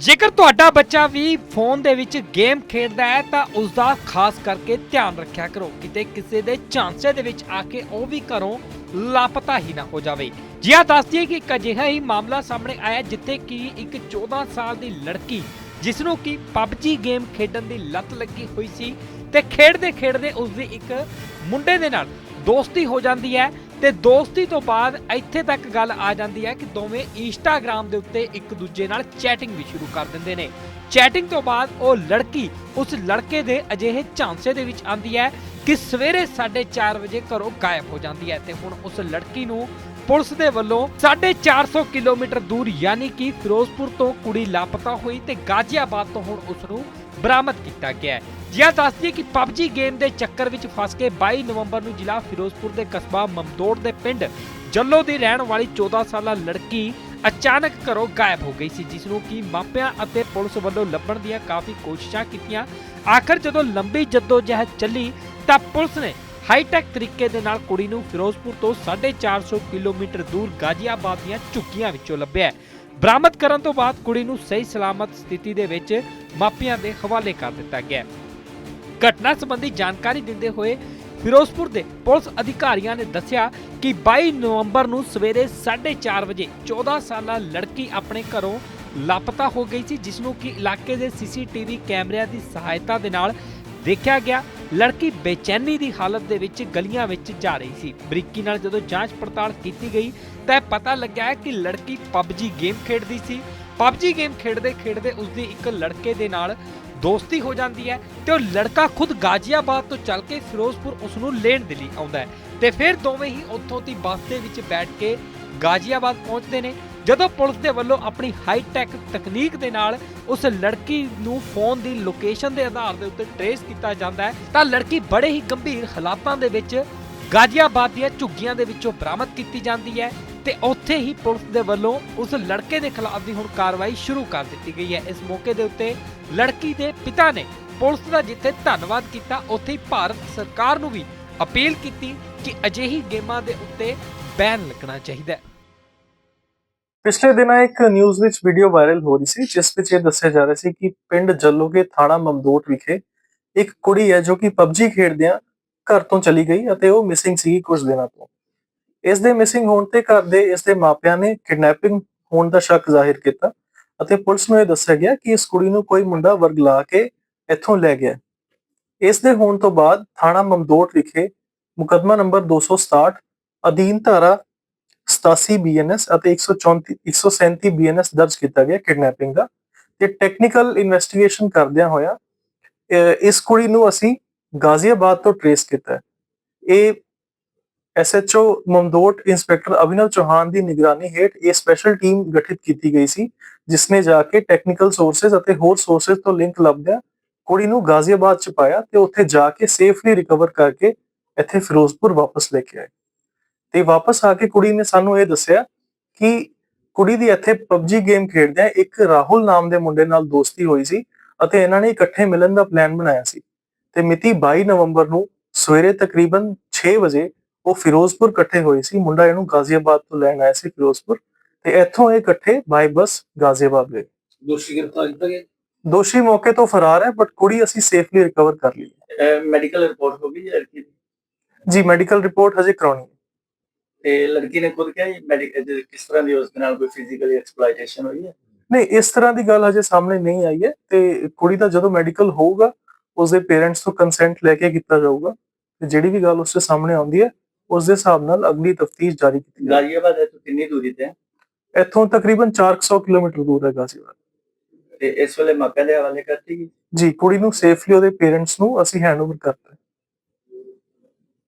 ਜੇਕਰ ਤੁਹਾਡਾ ਬੱਚਾ ਵੀ ਫੋਨ ਦੇ ਵਿੱਚ ਗੇਮ ਖੇਡਦਾ ਹੈ, ਤਾਂ ਉਸ ਦਾ ਖਾਸ ਕਰਕੇ ਧਿਆਨ ਰੱਖਿਆ ਕਰੋ। ਕਿਤੇ ਕਿਸੇ ਦੇ ਝਾਂਸੇ ਦੇ ਵਿੱਚ ਆ ਕੇ ਉਹ ਵੀ ਘਰੋਂ ਲਾਪਤਾ ਹੀ ਨਾ ਹੋ ਜਾਵੇ। ਜੀ ਆ ਦੱਸਦੀਏ ਕਿ ਇੱਕ ਅਜਿਹਾ ਹੀ ਮਾਮਲਾ ਸਾਹਮਣੇ ਆਇਆ ਜਿੱਥੇ ਕਿ ਇੱਕ 14 ਸਾਲ ਦੀ ਲੜਕੀ ਜਿਸ ਨੂੰ ਕਿ PUBG ਗੇਮ ਖੇਡਣ ਦੀ ਲੱਤ ਲੱਗੀ ਹੋਈ ਸੀ ਤੇ ਖੇਡਦੇ ਖੇਡਦੇ ਉਸ ਦੀ ਇੱਕ ਮੁੰਡੇ ਦੇ ਨਾਲ ਦੋਸਤੀ ਹੋ ਜਾਂਦੀ ਹੈ। ਤੇ ਦੋਸਤੀ ਤੋਂ ਬਾਅਦ ਇੱਥੇ ਤੱਕ ਗੱਲ ਆ ਜਾਂਦੀ ਹੈ ਕਿ ਦੋਵੇਂ ਇੰਸਟਾਗ੍ਰam ਦੇ ਉੱਤੇ ਇੱਕ ਦੂਜੇ ਨਾਲ ਚੈਟਿੰਗ ਵੀ ਸ਼ੁਰੂ ਕਰ ਦਿੰਦੇ ਨੇ। ਚੈਟਿੰਗ ਤੋਂ ਬਾਅਦ ਉਹ ਲੜਕੀ ਉਸ ਲੜਕੇ ਦੇ ਅਜਿਹੇ ਝਾਂਸੇ ਦੇ ਵਿੱਚ ਆਂਦੀ ਹੈ ਕਿ ਸਵੇਰੇ 4:30 ਵਜੇ ਘਰੋਂ ਗਾਇਬ ਹੋ ਜਾਂਦੀ ਹੈ ਤੇ ਹੁਣ ਉਸ ਲੜਕੀ ਨੂੰ ਪੁਲਿਸ ਦੇ ਵੱਲੋਂ 450 ਕਿਲੋਮੀਟਰ ਦੂਰ ਯਾਨੀ ਕਿ ਫਿਰੋਜ਼ਪੁਰ ਤੋਂ ਕੁੜੀ ਲਾਪਤਾ ਹੋਈ ਤੇ ਗਾਜ਼ੀਆਬਾਦ ਤੋਂ ਹੁਣ ਉਸ ਨੂੰ ਬਰਾਮਦ ਕੀਤਾ ਗਿਆ ਹੈ। ਜਿਆ ਦੱਸਦੀ ਕਿ PUBG ਗੇਮ ਦੇ ਚੱਕਰ ਵਿੱਚ ਫਸ ਕੇ 22 ਨਵੰਬਰ ਨੂੰ ਜ਼ਿਲ੍ਹਾ ਫਿਰੋਜ਼ਪੁਰ ਦੇ ਕਸਬਾ ਮਮਦੋੜ ਦੇ ਪਿੰਡ ਜੱਲੋ ਦੀ ਰਹਿਣ ਵਾਲੀ 14 ਸਾਲਾ ਲੜਕੀ ਅਚਾਨਕ ਘਰੋਂ ਗਾਇਬ ਹੋ ਗਈ ਸੀ ਜਿਸ ਨੂੰ ਕਿ ਮਾਪਿਆਂ ਅਤੇ ਪੁਲਿਸ ਵੱਲੋਂ ਲੱਭਣ ਦੀਆਂ ਕਾਫੀ ਕੋਸ਼ਿਸ਼ਾਂ ਕੀਤੀਆਂ। ਆਖਰ ਜਦੋਂ ਲੰਬੀ ਜਹਿਦ ਚੱਲੀ ਤਾਂ ਪੁਲਿਸ ਨੇ ਹਾਈਟੈਕ ਤਰੀਕੇ ਦੇ ਨਾਲ ਕੁੜੀ ਨੂੰ ਫਿਰੋਜ਼ਪੁਰ ਤੋਂ 450 ਕਿਲੋਮੀਟਰ ਦੂਰ ਗਾਜ਼ੀਆਬਾਦ ਦੀਆਂ ਝੁੱਗੀਆਂ ਵਿੱਚੋਂ ਲੱਭਿਆ ਬਰਾਮਦ ਕਰਨ ਤੋਂ ਬਾਅਦ ਕੁੜੀ ਨੂੰ ਸਹੀ ਸਲਾਮਤ ਸਥਿਤੀ ਦੇ ਵਿੱਚ ਮਾਪਿਆਂ ਦੇ ਹਵਾਲੇ ਕਰ ਦਿੱਤਾ ਗਿਆ ਘਟਨਾ ਸੰਬੰਧੀ ਜਾਣਕਾਰੀ ਦਿੰਦੇ ਹੋਏ ਫਿਰੋਜ਼ਪੁਰ ਦੇ ਪੁਲਿਸ ਅਧਿਕਾਰੀਆਂ ਨੇ ਦੱਸਿਆ ਕਿ 22 ਨਵੰਬਰ ਨੂੰ ਸਵੇਰੇ 4:30 ਵਜੇ 14 ਸਾਲਾ ਲੜਕੀ ਆਪਣੇ ਘਰੋਂ ਲਾਪਤਾ ਹੋ ਗਈ ਸੀ, ਜਿਸ ਨੂੰ ਕਿ ਇਲਾਕੇ ਦੇ ਸੀਸੀਟੀਵੀ ਕੈਮਰਿਆਂ ਦੀ ਸਹਾਇਤਾ ਦੇ ਨਾਲ ਦੇਖਿਆ ਗਿਆ। ਲੜਕੀ ਬੇਚੈਨੀ ਦੀ ਹਾਲਤ ਦੇ ਵਿੱਚ ਗਲੀਆਂ ਵਿੱਚ ਜਾ ਰਹੀ ਸੀ। ਬਰੀਕੀ ਨਾਲ ਜਦੋਂ ਜਾਂਚ ਪੜਤਾਲ ਕੀਤੀ ਗਈ, ਤਾਂ ਪਤਾ ਲੱਗਿਆ ਹੈ ਕਿ ਲੜਕੀ PUBG ਗੇਮ ਖੇਡਦੀ ਸੀ। PUBG ਗੇਮ ਖੇਡਦੇ ਖੇਡਦੇ ਉਸਦੀ ਇੱਕ ਲੜਕੇ ਦੇ ਨਾਲ ਦੋਸਤੀ ਹੋ ਜਾਂਦੀ ਹੈ ਤੇ ਉਹ ਲੜਕਾ ਖੁਦ ਗਾਜ਼ੀਆਬਾਦ ਤੋਂ ਚੱਲ ਕੇ ਫਿਰੋਜ਼ਪੁਰ ਉਸ ਨੂੰ ਲੈਣ ਦੇ ਲਈ ਆਉਂਦਾ ਹੈ। ਤੇ ਫਿਰ ਦੋਵੇਂ ਹੀ ਉੱਥੋਂ ਦੀ ਬੱਸ ਦੇ ਵਿੱਚ ਬੈਠ ਕੇ ਗਾਜ਼ੀਆਬਾਦ ਪਹੁੰਚਦੇ ਨੇ। ਜਦੋਂ ਪੁਲਿਸ ਦੇ ਵੱਲੋਂ ਆਪਣੀ ਹਾਈ ਟੈਕ ਤਕਨੀਕ ਦੇ ਨਾਲ ਉਸ ਲੜਕੀ ਨੂੰ ਫੋਨ ਦੀ ਲੋਕੇਸ਼ਨ ਦੇ ਆਧਾਰ ਦੇ ਉੱਤੇ ਟਰੇਸ ਕੀਤਾ ਜਾਂਦਾ ਹੈ, ਤਾਂ ਲੜਕੀ ਬੜੇ ਹੀ ਗੰਭੀਰ ਹਾਲਾਤਾਂ ਦੇ ਵਿੱਚ ਗਾਜ਼ੀਆਬਾਦ ਦੀਆਂ ਝੁੱਗੀਆਂ ਦੇ ਵਿੱਚੋਂ ਬਰਾਮਦ ਕੀਤੀ ਜਾਂਦੀ ਹੈ ਤੇ ਉੱਥੇ ਹੀ ਪੁਲਿਸ ਦੇ ਵੱਲੋਂ ਉਸ ਲੜਕੇ ਦੇ ਖਿਲਾਫ ਦੀ ਹੁਣ ਕਾਰਵਾਈ ਸ਼ੁਰੂ ਕਰ ਦਿੱਤੀ ਗਈ ਹੈ। ਇਸ ਮੌਕੇ ਦੇ ਉੱਤੇ ਲੜਕੀ ਦੇ ਪਿਤਾ ਨੇ ਪੁਲਿਸ ਦਾ ਜਿੱਥੇ ਧੰਨਵਾਦ ਕੀਤਾ, ਉੱਥੇ ਹੀ ਭਾਰਤ ਸਰਕਾਰ ਨੂੰ ਵੀ ਅਪੀਲ ਕੀਤੀ ਕਿ ਅਜਿਹੀ ਗੇਮਾਂ ਦੇ ਉੱਤੇ ਬੈਨ ਲੱਗਣਾ ਚਾਹੀਦਾ ਹੈ। ਪਿਛਲੇ ਦਿਨਾਂ ਇੱਕ ਨਿਊਜ਼ ਵਿੱਚ ਵੀਡੀਓ ਵਾਇਰਲ ਹੋ ਰਹੀ ਸੀ, ਜਿਸ ਵਿੱਚ ਇਹ ਦੱਸਿਆ ਜਾ ਰਿਹਾ ਸੀ ਕਿ ਪਿੰਡ ਜੱਲੋਗੇ ਥਾਣਾ ਮਮਦੋਟ ਵਿਖੇ ਇੱਕ ਕੁੜੀ ਹੈ ਜੋ ਕਿ PUBG ਖੇਡਦਿਆਂ ਘਰ ਤੋਂ ਚਲੀ ਗਈ ਅਤੇ ਉਹ ਮਿਸਿੰਗ ਸੀ ਕੁਝ ਦਿਨਾਂ ਤੋਂ। ਇਸ ਦੇ ਮਿਸਿੰਗ ਹੋਣ ਤੇ ਘਰ ਦੇ ਇਸ ਦੇ ਮਾਪਿਆਂ ਨੇ ਕਿਡਨੈਪਿੰਗ ਹੋਣ ਦਾ ਸ਼ੱਕ ਜ਼ਾਹਿਰ ਕੀਤਾ ਅਤੇ ਪੁਲਿਸ ਨੂੰ ਇਹ ਦੱਸਿਆ ਗਿਆ ਕਿ ਇਸ ਕੁੜੀ ਨੂੰ ਕੋਈ ਮੁੰਡਾ ਵਰਗ ਲਾ ਕੇ ਇੱਥੋਂ ਲੈ ਗਿਆ। ਇਸ ਦੇ ਹੋਣ ਤੋਂ ਬਾਅਦ ਥਾਣਾ ਮਮਦੋਟ ਵਿਖੇ ਮੁਕੱਦਮਾ ਨੰਬਰ 267 ਅਧੀਨ ਧਾਰਾ 87 ਬੀਐਨਐਸ ਅਤੇ 134 137 ਬੀਐਨਐਸ ਦਰਜ ਕੀਤਾ ਗਿਆ ਕਿਡਨੈਪਿੰਗ ਦਾ ਤੇ ਟੈਕਨੀਕਲ ਇਨਵੈਸਟੀਗੇਸ਼ਨ ਕਰਦਿਆਂ ਹੋਇਆ ਇਸ ਕੁੜੀ ਨੂੰ ਅਸੀਂ ਗਾਜ਼ੀਆਬਾਦ ਤੋਂ ਟ੍ਰੇਸ ਕੀਤਾ ਹੈ। ਇਹ ਐਸਐਚਓ ਮਮਦੋਟ ਇੰਸਪੈਕਟਰ ਅਭਿਨਵ ਚੌਹਾਨ ਦੀ ਨਿਗਰਾਨੀ ਹੇਠ ਇਹ ਸਪੈਸ਼ਲ ਟੀਮ ਗਠਿਤ ਕੀਤੀ ਗਈ ਸੀ ਜਿਸ ਨੇ ਜਾ ਕੇ ਟੈਕਨੀਕਲ ਸੋਰਸਸ ਅਤੇ ਹੋਰ ਸੋਰਸਸ ਤੋਂ ਲਿੰਕ ਲੱਭਦਿਆਂ ਕੁੜੀ ਨੂੰ ਗਾਜ਼ੀਆਬਾਦ ਚ ਪਾਇਆ ਤੇ ਉੱਥੇ ਜਾ ਕੇ ਸੇਫਲੀ ਰਿਕਵਰ ਕਰਕੇ ਇੱਥੇ ਫਿਰੋਜ਼ਪੁਰ ਵਾਪਸ ਲੈ ਕੇ ਆਏ ਤੇ ਵਾਪਸ ਆ ਕੇ ਕੁੜੀ ਨੇ ਸਾਨੂੰ ਇਹ ਦੱਸਿਆ ਕਿ ਕੁੜੀ ਦੀ ਇੱਥੇ PUBG ਗੇਮ ਖੇਡਦਿਆਂ ਇੱਕ ਰਾਹੁਲ ਨਾਮ ਦੇ ਮੁੰਡੇ ਨਾਲ ਦੋਸਤੀ ਹੋਈ ਸੀ ਅਤੇ ਇਹਨਾਂ ਨੇ ਇਕੱਠੇ ਮਿਲਣ ਦਾ ਪਲਾਨ ਬਣਾਇਆ ਸੀ। ਤੇ ਮਿਤੀ 22 ਨਵੰਬਰ ਨੂੰ ਸਵੇਰੇ ਤਕਰੀਬਨ 6 ਵਜੇ ਉਹ ਫਿਰੋਜ਼ਪੁਰ ਇਕੱਠੇ ਹੋਏ ਸੀ। ਮੁੰਡਾ ਇਹਨੂੰ ਗਾਜ਼ੀਆਬਾਦ ਤੋਂ ਲੈਣ ਆਇਆ ਸੀ ਫਿਰੋਜ਼ਪੁਰ ਤੇ ਇੱਥੋਂ ਇਹ ਇਕੱਠੇ ਬਾਈ ਬੱਸ ਗਾਜ਼ੀਆਬਾਦ ਗਏ। ਦੋਸ਼ੀ ਗ੍ਰਿਫਤਾਰ ਕੀਤਾ ਗਿਆ ਦੋਸ਼ੀ ਮੌਕੇ ਤੋਂ ਫਰਾਰ ਹੈ ਬਟ ਕੁੜੀ ਅਸੀਂ ਸੇਫਲੀ ਰਿਕਵਰ ਕਰ ਲਈ ਹੈ। ਮੈਡੀਕਲ ਰਿਪੋਰਟ ਹੋ ਗਈ ਹੈ ਜੀ ਮੈਡੀਕਲ ਰਿਪੋਰਟ ਹਜੇ ਕਰਾਉਣੀ ਹੈ। ਤੇ ਲੜਕੀ ਨੇ ਖੁਦ ਕਿਹਾ ਮੈਡੀਕਲ ਕਿਸ ਤਰ੍ਹਾਂ ਦੀ ਉਸ ਦੇ ਨਾਲ ਕੋਈ ਫਿਜ਼ੀਕਲੀ ਐਕਸਪਲੋਇਟੇਸ਼ਨ ਹੋਈ ਹੈ? ਨਹੀਂ ਇਸ ਤਰ੍ਹਾਂ ਦੀ ਗੱਲ ਹਜੇ ਸਾਹਮਣੇ ਨਹੀਂ ਆਈ ਹੈ ਤੇ ਕੁੜੀ ਦਾ ਜਦੋਂ ਮੈਡੀਕਲ ਹੋਊਗਾ ਉਸਦੇ ਪੇਰੈਂਟਸ ਤੋਂ ਕੰਸੈਂਟ ਲੈ ਕੇ ਕੀਤਾ ਜਾਊਗਾ ਤੇ ਜਿਹੜੀ ਵੀ ਗੱਲ ਉਸਦੇ ਸਾਹਮਣੇ ਆਉਂਦੀ ਹੈ ਉਸ ਦੇ ਹਿਸਾਬ ਨਾਲ ਅਗਲੀ ਤਫਤੀਸ਼ ਜਾਰੀ ਕੀਤੀ ਜਾਏਗੀ ਗਾਜ਼ੀਆਬਾਦ ਹੈ ਤੋਂ ਕਿੰਨੀ ਦੂਰੀ ਤੇ ਹੈ? ਇੱਥੋਂ ਤਕਰੀਬਨ 400 ਕਿਲੋਮੀਟਰ ਦੂਰ ਹੈ ਗਾਜ਼ੀਆਬਾਦ। ਤੇ ਇਸ ਵੇਲੇ ਮਾਪਿਆਂ ਦੇ ਹਵਾਲੇ ਕਰਤੀ ਜੀ ਕੁੜੀ ਨੂੰ ਸੇਫਲੀ ਉਹਦੇ ਪੇਰੈਂਟਸ ਨੂੰ ਅਸੀਂ ਹੈਂਡਓਵਰ ਕਰਤਾ